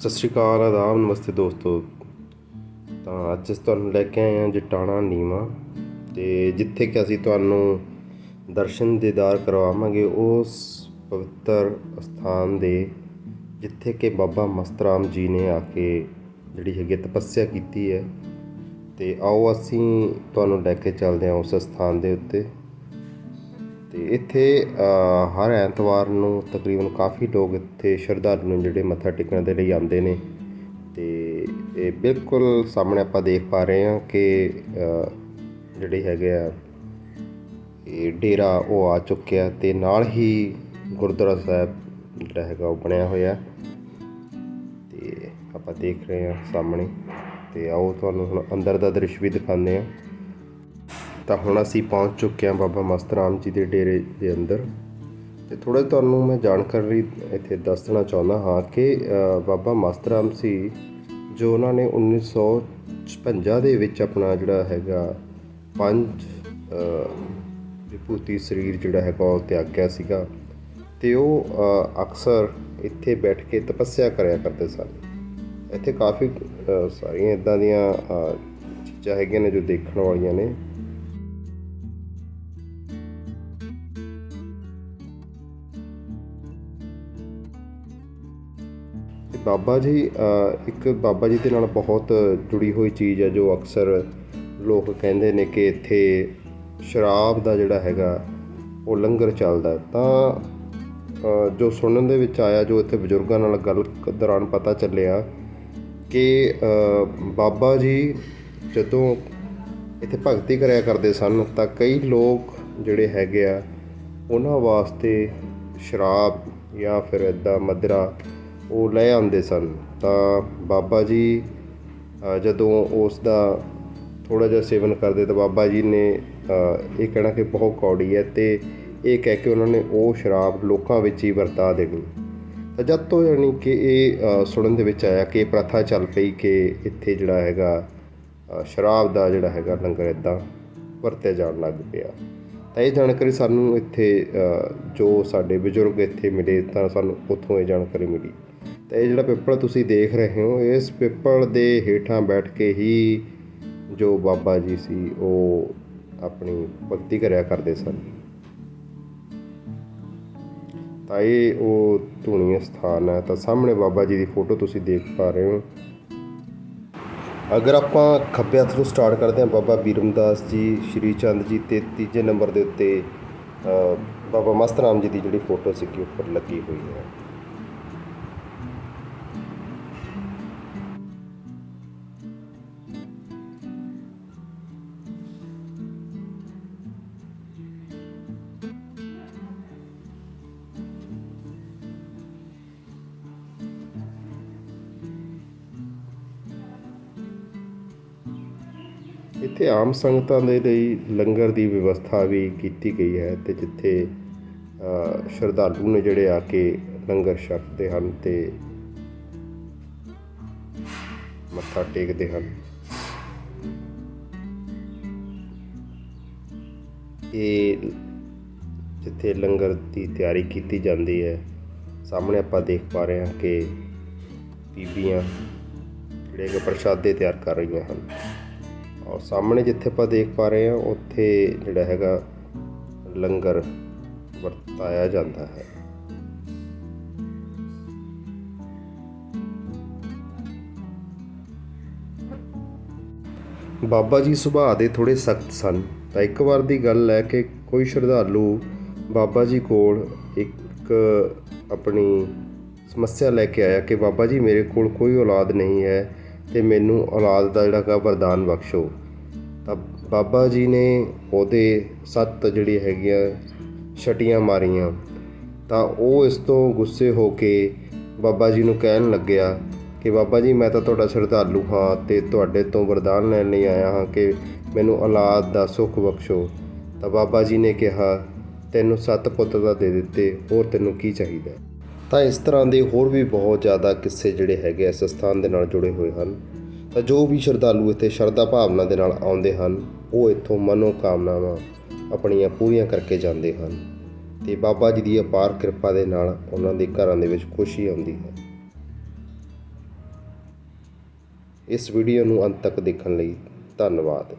ਸਤਿ ਸ਼੍ਰੀ ਅਕਾਲ ਆਦਾਬ ਨਮਸਤੇ ਦੋਸਤੋ। ਤਾਂ ਅੱਜ ਅਸੀਂ ਤੁਹਾਨੂੰ ਲੈ ਕੇ ਆਏ ਹਾਂ ਜਟਾਣਾ ਨੀਮਾ ਤੇ ਜਿੱਥੇ ਕਿ ਅਸੀਂ ਤੁਹਾਨੂੰ ਦਰਸ਼ਨ ਦੀਦਾਰ ਕਰਵਾਵਾਂਗੇ, ਉਸ ਪਵਿੱਤਰ ਸਥਾਨ ਦੇ, ਜਿੱਥੇ ਕਿ ਬਾਬਾ ਮਸਤਰਾਮ ਜੀ ਨੇ ਆ ਕੇ ਜਿਹੜੀ ਹੈਗੀ ਤਪੱਸਿਆ ਕੀਤੀ ਹੈ। ਤੇ ਆਓ ਅਸੀਂ ਤੁਹਾਨੂੰ ਲੈ ਕੇ ਚੱਲਦੇ ਹਾਂ ਉਸ ਸਥਾਨ ਦੇ ਉੱਤੇ। ਅਤੇ ਇੱਥੇ ਹਰ ਐਤਵਾਰ ਨੂੰ ਤਕਰੀਬਨ ਕਾਫੀ ਲੋਕ ਇੱਥੇ ਸ਼ਰਧਾਲੂ ਨੇ ਜਿਹੜੇ ਮੱਥਾ ਟੇਕਣ ਦੇ ਲਈ ਆਉਂਦੇ ਨੇ। ਅਤੇ ਇਹ ਬਿਲਕੁਲ ਸਾਹਮਣੇ ਆਪਾਂ ਦੇਖ ਪਾ ਰਹੇ ਹਾਂ ਕਿ ਜਿਹੜੇ ਹੈਗੇ ਆ, ਇਹ ਡੇਰਾ ਉਹ ਆ ਚੁੱਕਿਆ ਤੇ ਨਾਲ ਹੀ ਗੁਰਦੁਆਰਾ ਸਾਹਿਬ ਜਿਹੜਾ ਹੈਗਾ ਉਹ ਬਣਿਆ ਹੋਇਆ। ਤੇ ਆਪਾਂ ਦੇਖ ਰਹੇ ਹਾਂ ਸਾਹਮਣੇ। ਤੇ ਆਓ ਤੁਹਾਨੂੰ ਹੁਣ ਅੰਦਰ ਦਾ ਦ੍ਰਿਸ਼ ਵੀ ਦਿਖਾਉਂਦੇ ਹਾਂ। ਤਾਂ ਹੁਣ ਅਸੀਂ ਪਹੁੰਚ ਚੁੱਕੇ ਹਾਂ ਬਾਬਾ ਮਸਤ ਰਾਮ ਜੀ ਦੇ ਡੇਰੇ ਦੇ ਅੰਦਰ। ਤੇ ਥੋੜਾ ਤੁਹਾਨੂੰ ਮੈਂ ਜਾਣਕਾਰੀ ਇੱਥੇ ਦੱਸਣਾ ਚਾਹੁੰਦਾ ਹਾਂ ਕਿ ਬਾਬਾ ਮਸਤ ਰਾਮ ਸੀ, ਜੋ ਉਹਨਾਂ ਨੇ 1956 ਦੇ ਵਿੱਚ ਆਪਣਾ ਜਿਹੜਾ ਹੈਗਾ ਪੰਜ ਵਿਭੂਤੀ ਸਰੀਰ ਜਿਹੜਾ ਹੈਗਾ ਉਹ ਤਿਆਗਿਆ ਸੀਗਾ। ਤੇ ਉਹ ਅਕਸਰ ਇੱਥੇ ਬੈਠ ਕੇ ਤਪੱਸਿਆ ਕਰਿਆ ਕਰਦੇ ਸਨ। ਇੱਥੇ ਕਾਫੀ ਸਾਰੀਆਂ ਇਦਾਂ ਦੀਆਂ ਚੀਜ਼ਾਂ ਹੈਗੀਆਂ ਨੇ ਜੋ ਦੇਖਣ ਵਾਲੀਆਂ ਨੇ। ਤੇ ਬਾਬਾ ਜੀ ਇੱਕ ਬਾਬਾ ਜੀ ਦੇ ਨਾਲ ਬਹੁਤ ਜੁੜੀ ਹੋਈ ਚੀਜ਼ ਹੈ ਜੋ ਅਕਸਰ ਲੋਕ ਕਹਿੰਦੇ ਨੇ ਕਿ ਇੱਥੇ ਸ਼ਰਾਬ ਦਾ ਜਿਹੜਾ ਹੈਗਾ ਉਹ ਲੰਗਰ ਚੱਲਦਾ ਤਾਂ ਜੋ ਸੁਣਨ ਦੇ ਵਿੱਚ ਆਇਆ, ਜੋ ਇੱਥੇ ਬਜ਼ੁਰਗਾਂ ਨਾਲ ਗੱਲ ਕ- ਦੌਰਾਨ ਪਤਾ ਚੱਲਿਆ ਕਿ ਬਾਬਾ ਜੀ ਜਦੋਂ ਇੱਥੇ ਭਗਤੀ ਕਰਿਆ ਕਰਦੇ ਸਨ ਤਾਂ ਕਈ ਲੋਕ ਜਿਹੜੇ ਹੈਗੇ ਆ, ਉਹਨਾਂ ਵਾਸਤੇ ਸ਼ਰਾਬ ਜਾਂ ਫਿਰ ਇਦਾਂ ਮਦਰਾ ਉਹ ਲੈ ਆਉਂਦੇ ਸਨ। ਤਾਂ ਬਾਬਾ ਜੀ ਜਦੋਂ ਉਸ ਦਾ ਥੋੜਾ ਜਿਹਾ ਸੇਵਨ ਕਰਦੇ ਤਾਂ ਬਾਬਾ ਜੀ ਨੇ ਇਹ ਕਹਿਣਾ ਕਿ ਬਹੁਤ ਕੌੜੀ ਹੈ ਤੇ ਇਹ ਕਹਿ ਕੇ ਉਹਨਾਂ ਨੇ ਉਹ ਸ਼ਰਾਬ ਲੋਕਾਂ ਵਿੱਚ ਹੀ ਵਰਤਾ ਦੇਣੀ। ਤਾਂ ਜਦ ਤੋਂ ਯਾਨੀ ਕਿ ਇਹ ਸੁਣਨ ਦੇ ਵਿੱਚ ਆਇਆ ਕਿ ਇਹ ਪ੍ਰਥਾ ਚੱਲ ਪਈ ਕਿ ਇੱਥੇ ਜਿਹੜਾ ਹੈਗਾ ਸ਼ਰਾਬ ਦਾ ਜਿਹੜਾ ਹੈਗਾ ਲੰਗਰ ਇਦਾਂ ਵਰਤਿਆ ਜਾਣ ਲੱਗ ਪਿਆ। ਤਾਂ ਇਹ ਜਾਣਕਾਰੀ ਸਾਨੂੰ ਇੱਥੇ ਜੋ ਸਾਡੇ ਬਜ਼ੁਰਗ ਇੱਥੇ ਮਿਲੇ ਤਾਂ ਸਾਨੂੰ ਉੱਥੋਂ ਇਹ ਜਾਣਕਾਰੀ ਮਿਲੀ। ਤਾਂ ਇਹ ਜਿਹੜਾ ਪਿੱਪਲ ਤੁਸੀਂ ਦੇਖ ਰਹੇ ਹੋ, ਇਸ ਪਿੱਪਲ ਦੇ ਹੇਠਾਂ ਬੈਠ ਕੇ ਹੀ ਜੋ ਬਾਬਾ ਜੀ ਸੀ, ਉਹ ਆਪਣੀ ਭਗਤੀ ਕਰਿਆ ਕਰਦੇ ਸਨ। ਤਾਂ ਇਹ ਉਹ ਧੂਣੀ ਸਥਾਨ ਹੈ। ਤਾਂ ਸਾਹਮਣੇ ਬਾਬਾ ਜੀ ਦੀ ਫੋਟੋ ਤੁਸੀਂ ਦੇਖ ਪਾ ਰਹੇ ਹੋ। ਅਗਰ ਆਪਾਂ ਖੱਬੇ ਹੱਥ ਤੋਂ ਸਟਾਰਟ ਕਰਦੇ ਹਾਂ, ਬਾਬਾ ਬੀਰਮਦਾਸ ਜੀ, ਸ਼੍ਰੀ ਚੰਦ ਜੀ ਤੇ ਤੀਜੇ ਨੰਬਰ ਦੇ ਉੱਤੇ ਬਾਬਾ ਮਸਤ ਰਾਮ ਜੀ ਦੀ ਜਿਹੜੀ ਫੋਟੋ ਸੀਗੀ ਉੱਪਰ ਲੱਗੀ ਹੋਈ ਹੈ। ਇੱਥੇ ਆਮ ਸੰਗਤਾਂ ਦੇ ਲਈ ਲੰਗਰ ਦੀ ਵਿਵਸਥਾ ਵੀ ਕੀਤੀ ਗਈ ਹੈ ਤੇ ਜਿੱਥੇ ਸ਼ਰਧਾਲੂ ਨੇ ਜਿਹੜੇ ਆ ਕੇ ਲੰਗਰ ਛਕਦੇ ਹਨ ਤੇ ਮੱਥਾ ਟੇਕਦੇ ਹਨ। ਇਹ ਜਿੱਥੇ ਲੰਗਰ ਦੀ ਤਿਆਰੀ ਕੀਤੀ ਜਾਂਦੀ ਹੈ, ਸਾਹਮਣੇ ਆਪਾਂ ਦੇਖ ਪਾ ਰਹੇ ਹਾਂ ਕਿ ਬੀਬੀਆਂ ਜਿਹੜੇ ਕਿ ਪ੍ਰਸ਼ਾਦੇ ਤਿਆਰ ਕਰ ਰਹੀਆਂ ਹਨ। ਔਰ ਸਾਹਮਣੇ ਜਿੱਥੇ ਆਪਾਂ ਦੇਖ ਪਾ ਰਹੇ ਹਾਂ, ਉੱਥੇ ਜਿਹੜਾ ਹੈਗਾ ਲੰਗਰ ਵਰਤਾਇਆ ਜਾਂਦਾ ਹੈ। ਬਾਬਾ ਜੀ ਸੁਭਾਅ ਦੇ ਥੋੜੇ ਸਖਤ ਸਨ। ਤਾਂ ਇੱਕ ਵਾਰ ਦੀ ਗੱਲ ਹੈ ਕਿ ਕੋਈ ਸ਼ਰਧਾਲੂ ਬਾਬਾ ਜੀ ਕੋਲ ਇੱਕ ਆਪਣੀ ਸਮੱਸਿਆ ਲੈ ਕੇ ਆਇਆ ਕਿ ਬਾਬਾ ਜੀ ਮੇਰੇ ਕੋਲ ਕੋਈ ਔਲਾਦ ਨਹੀਂ ਹੈ ਤੇ ਮੈਨੂੰ ਔਲਾਦ ਦਾ ਜਿਹੜਾ ਹੈਗਾ ਵਰਦਾਨ ਬਖਸ਼ੋ। ਤਾਂ ਬਾਬਾ ਜੀ ਨੇ ਉਹਦੇ ਸੱਤ ਜਿਹੜੀ ਹੈਗੀਆਂ ਛਟੀਆਂ ਮਾਰੀਆਂ। ਤਾਂ ਉਹ ਇਸ ਤੋਂ ਗੁੱਸੇ ਹੋ ਕੇ ਬਾਬਾ ਜੀ ਨੂੰ ਕਹਿਣ ਲੱਗਿਆ ਕਿ ਬਾਬਾ ਜੀ, ਮੈਂ ਤਾਂ ਤੁਹਾਡਾ ਸ਼ਰਧਾਲੂ ਹਾਂ ਤੇ ਤੁਹਾਡੇ ਤੋਂ ਵਰਦਾਨ ਲੈਣ ਲਈ ਆਇਆ ਹਾਂ ਕਿ ਮੈਨੂੰ ਔਲਾਦ ਦਾ ਸੁੱਖ ਬਖਸ਼ੋ। ਤਾਂ ਬਾਬਾ ਜੀ ਨੇ ਕਿਹਾ, ਤੈਨੂੰ ਸੱਤ ਪੁੱਤ ਤਾਂ ਦੇ ਦਿੱਤੇ, ਹੋਰ ਤੈਨੂੰ ਕੀ ਚਾਹੀਦਾ? ਤਾਂ ਇਸ ਤਰ੍ਹਾਂ ਦੇ ਹੋਰ ਵੀ ਬਹੁਤ ਜ਼ਿਆਦਾ ਕਿੱਸੇ ਜਿਹੜੇ ਹੈਗੇ ਇਸ ਸਥਾਨ ਦੇ ਨਾਲ ਜੁੜੇ ਹੋਏ ਹਨ। ਤਾਂ ਜੋ ਵੀ ਸ਼ਰਧਾਲੂ ਇੱਥੇ ਸ਼ਰਧਾ ਭਾਵਨਾ ਦੇ ਨਾਲ ਆਉਂਦੇ ਹਨ, ਉਹ ਇੱਥੋਂ ਮਨੋ ਕਾਮਨਾਵਾਂ ਆਪਣੀਆਂ ਪੂਰੀਆਂ ਕਰਕੇ ਜਾਂਦੇ ਹਨ ਤੇ ਬਾਬਾ ਜੀ ਦੀ ਅਪਾਰ ਕਿਰਪਾ ਦੇ ਨਾਲ ਉਹਨਾਂ ਦੇ ਘਰਾਂ ਦੇ ਵਿੱਚ ਖੁਸ਼ੀ ਆਉਂਦੀ ਹੈ। ਇਸ ਵੀਡੀਓ ਨੂੰ ਅੰਤ ਤੱਕ ਦੇਖਣ ਲਈ ਧੰਨਵਾਦ।